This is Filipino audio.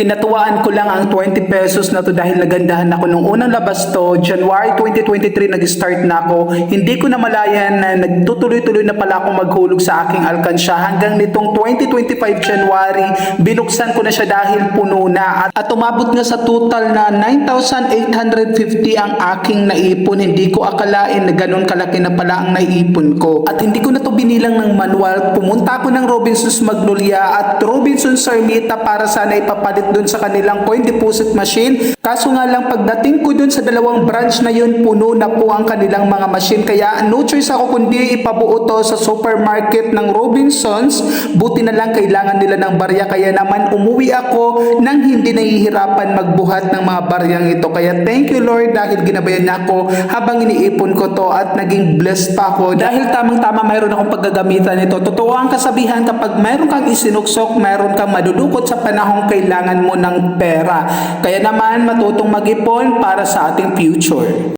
Kinatuwaan ko lang ang 20 pesos na to dahil nagandahan ako nung unang labas to. January 2023 nag-start na ako. Hindi ko na malayan na nagtutuloy-tuloy na pala ako maghulog sa aking alkansya hanggang nitong 2025 January binuksan ko na siya dahil puno na at, at umabot nga sa total na 9,850 ang aking naipon. Hindi ko akalain na ganun kalaki na pala ang naipon ko. At hindi ko na to binilang ng manual. Pumunta ako ng Robinsons Magnolia at Robinsons Sarmita para sana ipapalit doon sa kanilang coin deposit machine. Kaso nga lang pagdating ko doon sa dalawang branch na yun, puno na po ang kanilang mga machine. Kaya no choice ako kundi ipabuo to sa supermarket ng Robinsons. Buti na lang kailangan nila ng barya. Kaya naman umuwi ako nang hindi nahihirapan magbuhat ng mga baryang ito. Kaya thank you Lord dahil ginabayan niya ako habang iniipon ko to at naging blessed pa ako. Dahil tamang-tama mayroon akong paggagamitan nito. Totoo ang kasabihan kapag mayroon kang isinuksok, mayroon kang madudukot sa panahong kailangan mo ng pera. Kaya naman matutong mag-ipon para sa ating future.